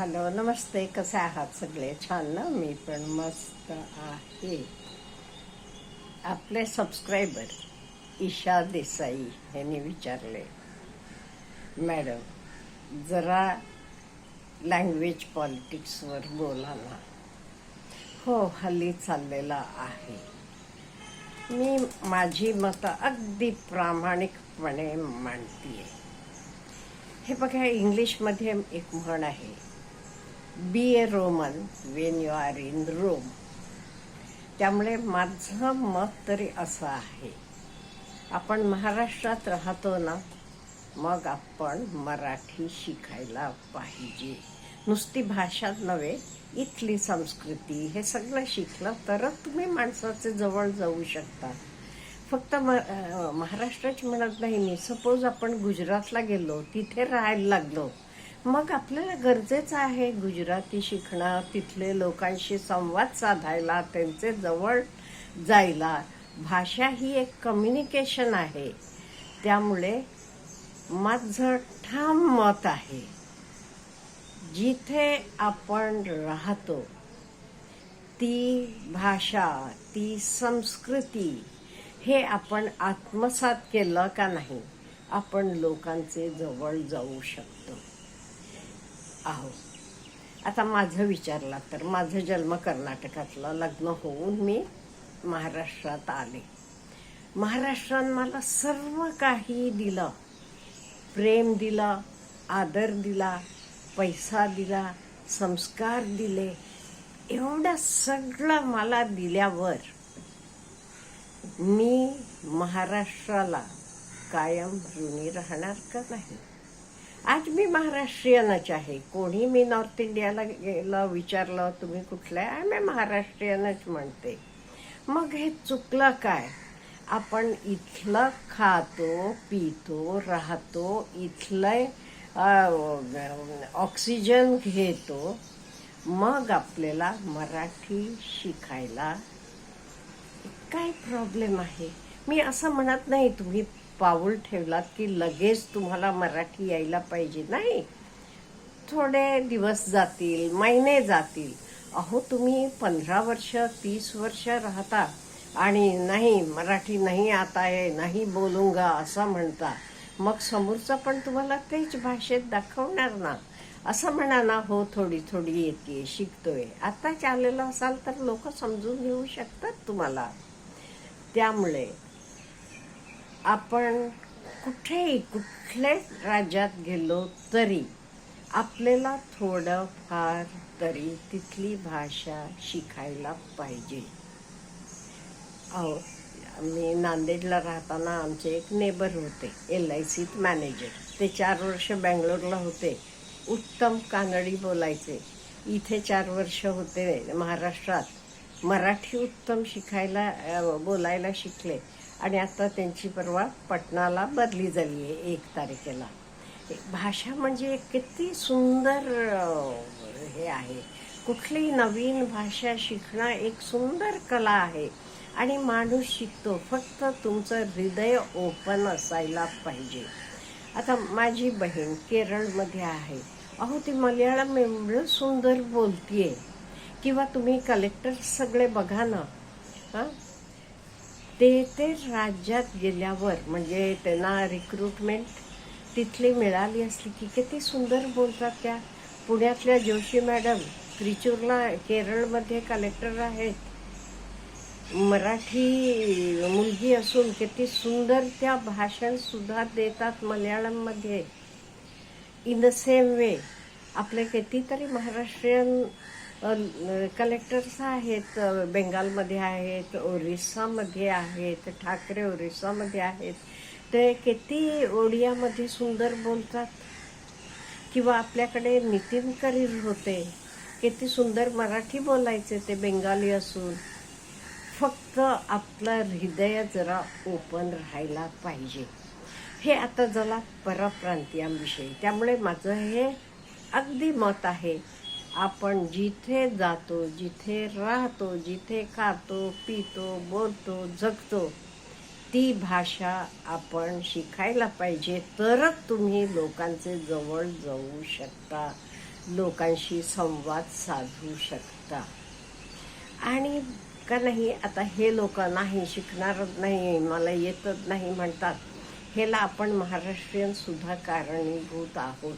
Hello नमस्ते कसे आहात सगळे? छान ना? मी पण मस्त आहे. आपले सबस्क्रायबर ईशा देसाई यांनी विचारले मॅडम जरा लँग्वेज पॉलिटिक्सवर बोला ना. हो हल्ली चाललेला आहे. मी माझी मतं अगदी प्रामाणिकपणे मांडतीये. हे बघा इंग्लिशमध्ये एक म्हण आहे be a Roman when you are in Rome त्यामुळे माझं मत तरी असं आहे. आपण महाराष्ट्रात राहतो ना मग आपण मराठी शिकायला पाहिजे. नुसती भाषा नव्हे इथली संस्कृती हे सगळं शिकलं तरच तुम्ही माणसाचे जवळ जाऊ शकता. फक्त म महाराष्ट्राची म्हणत नाही मी. सपोज आपण गुजरातला गेलो तिथे राहायला लागलो. मग आपल्याला गरजेचं आहे गुजराती शिकणं तिथले लोकांशी संवाद साधायला त्यांचे जवळ जायला. भाषा ही एक कम्युनिकेशन आहे. त्यामुळे माझं ठाम मत आहे. जिथे आपण राहतो ती भाषा ती संस्कृती हे आपण आत्मसात केलं का नाही आपण लोकांचे जवळ जाऊ शकतो. आहो आता माझं विचारला तर माझं जन्म कर्नाटकातलं लग्न होऊन मी महाराष्ट्रात आले. महाराष्ट्रानं मला सर्व काही दिलं. प्रेम दिलं आदर दिला पैसा दिला संस्कार दिले. एवढं सगळं मला दिल्यावर मी महाराष्ट्राला कायम ऋणी राहणार का नाही? आज मी महाराष्ट्रीयनच आहे. कोणी मी नॉर्थ इंडियाला गेलं विचारलं तुम्ही कुठलं आहे मी महाराष्ट्रीयनच म्हणते. मग हे चुकलं काय? आपण इथलं खातो पितो राहतो इथलं ऑक्सिजन घेतो. मग आपल्याला मराठी शिकायला काय प्रॉब्लेम आहे? मी असं म्हणत नाही तुम्ही पाऊल ठेवलात की लगेच तुम्हाला मराठी यायला पाहिजे. नाही. थोडे दिवस जातील महिने जातील. अहो तुम्ही पंधरा वर्ष तीस वर्ष राहता. आणि नाही मराठी नाही आता आहे नाही बोलूंगा असं म्हणता. मग समोरचा पण तुम्हाला तेच भाषेत दाखवणार ना. असं म्हणा ना हो थोडी थोडी येते शिकतोय. आताच आलेलं असाल तर लोक समजून घेऊ शकतात तुम्हाला. त्यामुळे आपण कुठेही कुठल्या राज्यात गेलो तरी आपल्याला थोडं फार तरी तिथली भाषा शिकायला पाहिजे. अहो मी नांदेडला राहताना आमचे एक नेबर होते एल आय सीत मॅनेजर. ते चार वर्ष बँगलोरला होते. उत्तम कानडी बोलायचे. इथे चार वर्ष होते महाराष्ट्रात. मराठी उत्तम शिकायला बोलायला शिकले. आणि आता त्यांची परवा पटणाला बदली झाली आहे एक तारखेला. भाषा म्हणजे किती सुंदर हे आहे. कुठलीही नवीन भाषा शिकणं एक सुंदर कला आहे. आणि माणूस शिकतो फक्त तुमचं हृदय ओपन असायला पाहिजे. आता माझी बहीण केरळमध्ये आहे. अहो ती मल्याळम एवढं सुंदर बोलतीये. किंवा तुम्ही कलेक्टर सगळे बघा ना. हां? ते ते राज्यात गेल्यावर म्हणजे त्यांना रिक्रुटमेंट तिथली मिळाली असली की किती सुंदर बोलतात त्या. पुण्यातल्या जोशी मॅडम त्रिचूरला केरळमध्ये कलेक्टर आहेत. मराठी मुलगी असून किती सुंदर त्या भाषणसुद्धा देतात मल्याळममध्ये. इन द सेम वे आपले कितीतरी महाराष्ट्रीयन कलेक्टर्स आहेत बेंगालमध्ये आहेत ओरिसामध्ये आहेत ठाकरे ओरिसामध्ये आहेत. ते किती ओडियामध्ये सुंदर बोलतात? किंवा आपल्याकडे नितीन करीर होते. किती सुंदर मराठी बोलायचे ते बेंगाली असून. फक्त आपलं हृदय जरा ओपन राहायला पाहिजे. हे आता जरा परप्रांतीयांविषयी. त्यामुळे माझं हे अगदी मत आहे. आपण जिथे जातो जिथे राहतो जिथे खातो पितो बोलतो जगतो ती भाषा आपण शिकायला पाहिजे. तरच तुम्ही लोकांचे जवळ जाऊ शकता लोकांशी संवाद साधू शकता. आणि का नाही आता हे लोक नाही शिकणारच नाही मला येतच नाही म्हणतात. ह्याला आपण महाराष्ट्रीयन सुद्धा कारणीभूत आहोत.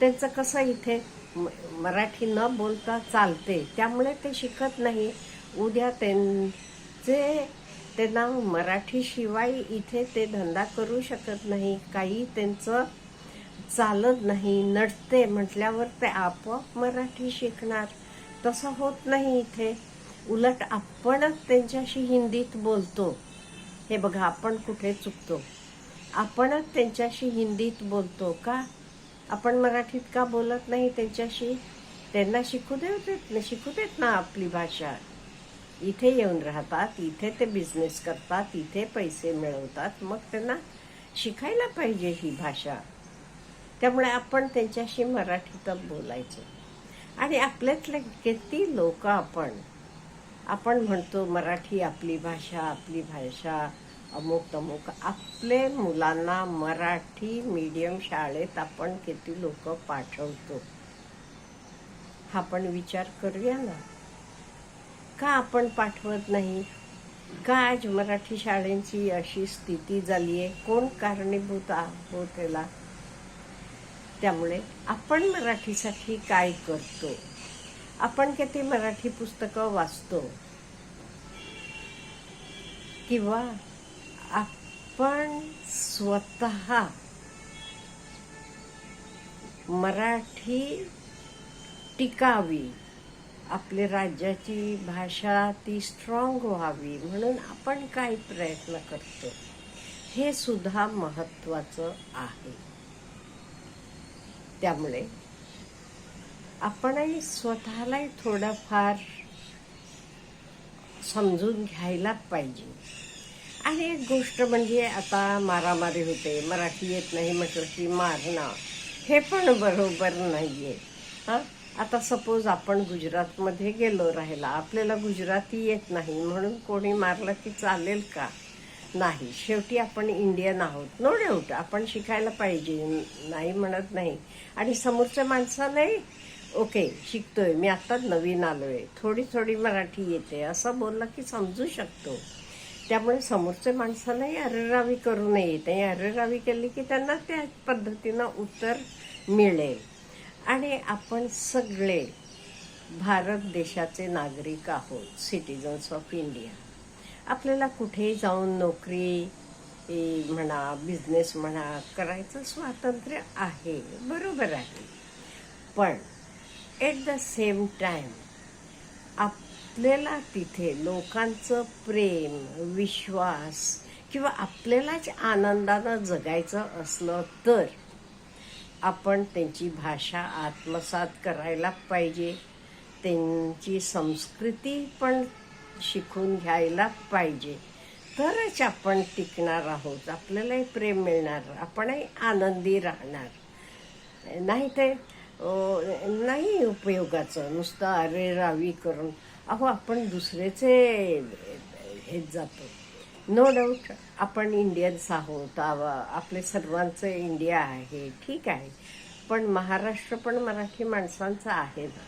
त्यांचं कसं इथे मराठी न बोलता चालते त्यामुळे ते शिकत नाही. उद्या त्यांचे त्यांना मराठीशिवाय इथे ते धंदा करू शकत नाही काही त्यांचं चालत नाही. नटते म्हटल्यावर ते आपोआप मराठी शिकणार. तसं होत नाही इथे. उलट आपणच त्यांच्याशी हिंदीत बोलतो. हे बघा आपण कुठे चुकतो? आपणच त्यांच्याशी हिंदीत बोलतो का? आपण मराठीत का बोलत नाही त्यांच्याशी? त्यांना शिकू देत शिकू देत ना आपली भाषा. इथे येऊन राहतात इथे ते बिझनेस करतात इथे पैसे मिळवतात. मग त्यांना शिकायला पाहिजे ही भाषा. त्यामुळे आपण त्यांच्याशी मराठीतच बोलायचं. आणि आपल्यातले किती लोक आपण आपण म्हणतो मराठी आपली भाषा आपली भाषा. अमुक तमुक. आपले मुलांना मराठी मीडियम शाळेत आपण किती लोक पाठवतो? हा पण विचार करूया ना. का आपण पाठवत नाही? का आज मराठी शाळेंची अशी स्थिती झाली आहे कोण कारणीभूत आहोत त्यामुळे आपण मराठीसाठी काय करतो? आपण किती मराठी पुस्तकं वाचतो? किंवा आपण स्वतः मराठी टिकावी. आपली राज्याची भाषा ती स्ट्रॉंग व्हावी म्हणून आपण काय प्रयत्न करतो. हे सुद्धा महत्वाचं आहे. त्यामुळे आपणही स्वतःलाही थोडंफार समजून घ्यायला पाहिजे. आणि एक गोष्ट म्हणजे आता मारामारी होते मराठी येत नाही म्हटलं की मारणं. हे पण बरोबर नाही आहे हां? आता सपोज आपण गुजरातमध्ये गेलो राहिला आपल्याला गुजराती येत नाही म्हणून कोणी मारलं की चालेल का? नाही. शेवटी आपण इंडियन आहोत. नो डाऊट आपण शिकायला पाहिजे. नाही म्हणत नाही. आणि समोरच्या माणसालाही ओके शिकतोय. मी आत्ताच नवीन आलो आहे थोडी थोडी मराठी येते. असं बोललं की समजू शकतो. त्यामुळे समोरच्या माणसालाही अरेरावी करू नये. ते अरेरावी केली की त्यांना त्या पद्धतीनं उत्तर मिळेल. आणि आपण सगळे भारत देशाचे नागरिक आहोत सिटिझन्स ऑफ इंडिया आपल्याला कुठेही जाऊन नोकरी म्हणा बिझनेस म्हणा करायचं स्वातंत्र्य आहे बरोबर आहे. पण एट द सेम टाईम आप आपल्याला तिथे लोकांचं प्रेम विश्वास किंवा आपल्यालाच आनंदानं जगायचं असलं तर आपण त्यांची भाषा आत्मसात करायला पाहिजे. त्यांची संस्कृती पण शिकून घ्यायला पाहिजे. तरच आपण टिकणार आहोत. आपल्यालाही प्रेम मिळणार आपणही आनंदी राहणार. नाही ते नाही उपयोगाचं. नुसतं अरे रावी करून अहो आपण दुसऱ्याचे हेच जातो. नो डाऊट आपण इंडियन्स आहोत आपले सर्वांचं इंडिया आहे ठीक आहे. पण महाराष्ट्र पण मराठी माणसांचं आहे ना.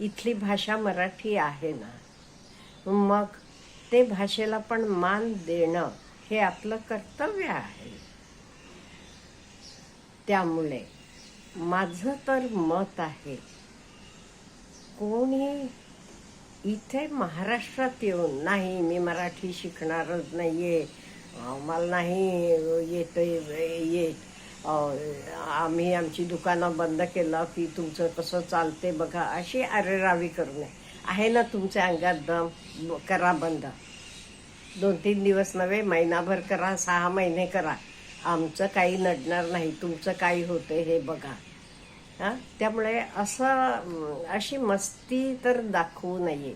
इथली भाषा मराठी आहे ना. मग ते भाषेला पण मान देणं हे आपलं कर्तव्य आहे. त्यामुळे माझं तर मत आहे कोणी इथे महाराष्ट्रात येऊन नाही मी मराठी शिकणारच नाही आहे मला नाही येत येत आम्ही आमची दुकानं बंद केलं की तुमचं कसं चालते बघा अशी अरेरावी करू नये आहे ना तुमच्या अंगात दम? करा बंद. दोन तीन दिवस नव्हे महिनाभर करा सहा महिने करा. आमचं काही नडणार नाही तुमचं काही होतं हे बघा. हां? त्यामुळे असं अशी मस्ती तर दाखवू नये.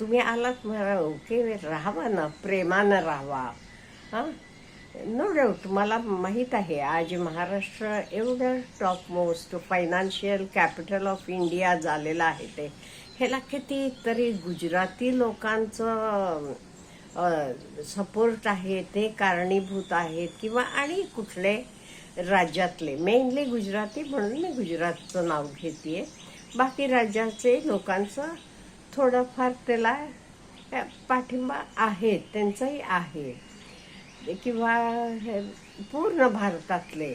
तुम्ही आलात म्हणा ओके राहावा ना प्रेमानं राहावा. हां? नो डाऊट मला माहीत आहे आज महाराष्ट्र एवढं top most financial capital of India झालेलं आहे ते. ह्याला कितीतरी गुजराती लोकांचं सपोर्ट आहे ते कारणीभूत आहेत किंवा आणि कुठले राज्यातले. मेनली गुजराती म्हणून मी गुजरातचं नाव घेते बाकी राज्याचे लोकांचं थोडंफार त्याला पाठिंबा आहे त्यांचाही आहे. किंवा हे पूर्ण भारतातले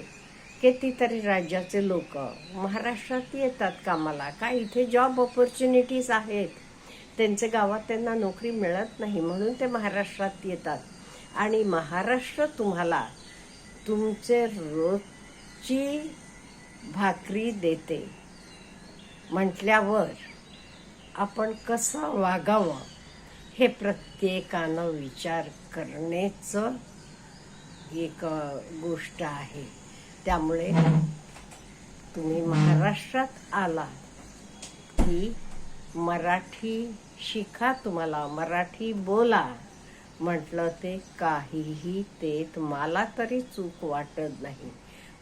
कितीतरी राज्याचे लोक महाराष्ट्रात येतात कामाला. काय इथे जॉब ऑपॉर्च्युनिटीज आहेत. त्यांचे गावात त्यांना नोकरी मिळत नाही म्हणून ते महाराष्ट्रात येतात. आणि महाराष्ट्र तुम्हाला तुमचे रोजची भाकरी देते. म्हटल्यावर आपण कसं वागावं हे प्रत्येकानं विचार करण्याचं एक गोष्ट आहे. त्यामुळे तुम्ही महाराष्ट्रात आला की मराठी शिका तुम्हाला. मराठी बोला. म्हटलं ते काहीही ते मला तरी चूक वाटत नाही.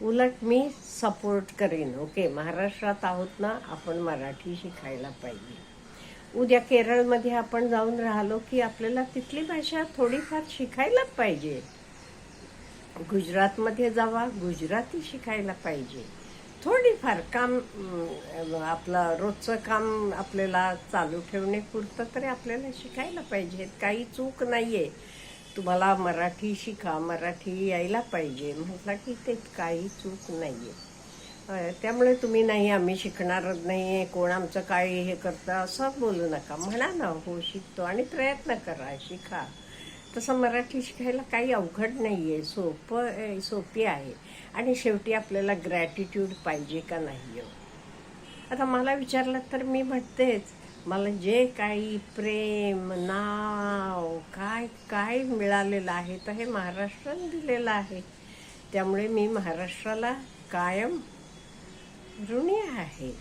उलट मी सपोर्ट करेन ओके महाराष्ट्रात आहोत ना आपण मराठी शिकायला पाहिजे. उद्या केरळमध्ये आपण जाऊन राहिलो की आपल्याला तिथली भाषा थोडीफार शिकायला पाहिजे. गुजरातमध्ये जावा गुजराती शिकायला पाहिजे. थोडीफार काम आपलं रोजचं काम आपल्याला चालू ठेवणे पुरतं तरी आपल्याला शिकायला पाहिजे. काही चूक नाही आहे तुम्हाला मराठी शिका मराठी यायला पाहिजे. म्हटलं की ते काही चूक नाही आहे त्यामुळे तुम्ही नाही आम्ही शिकणारच नाही आहे कोण आमचं काय हे करतं असं बोलू नका. म्हणा ना हो शिकतो आणि प्रयत्न करा शिका. तसं मराठी शिकायला काही अवघड नाही आहे सोपं सोपी आहे. आणि शेवटी आपल्याला ग्रॅटिट्यूड पाहिजे का नाही हो आता मला विचारलं तर मी म्हणतेच मला जे काही प्रेम नाव काय काय मिळालेलं आहे तर हे महाराष्ट्राने दिलेलं आहे. त्यामुळे मी महाराष्ट्राला कायम ऋणी आहे.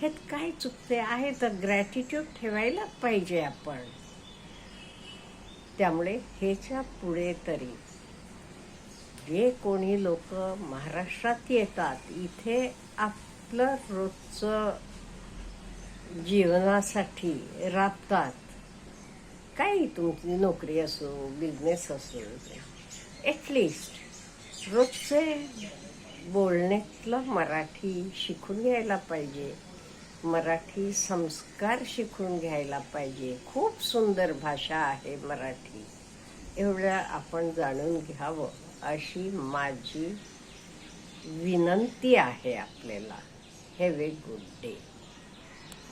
हे काय चुकते आहे? तर ग्रॅटिट्यूड ठेवायला पाहिजे आपण. त्यामुळे ह्याच्या पुढे तरी जे कोणी लोक महाराष्ट्रात येतात इथे आपलं रोजचं जीवनासाठी राबतात. काही तुमची नोकरी असो बिझनेस असो ॲटलिस्ट रोजचे बोलण्यातलं मराठी शिकून घ्यायला पाहिजे. मराठी संस्कार शिकून घ्यायला पाहिजे. खूप सुंदर भाषा आहे मराठी. एवढं आपण जाणून घ्यावं अशी माझी विनंती आहे आपल्याला. Have a good day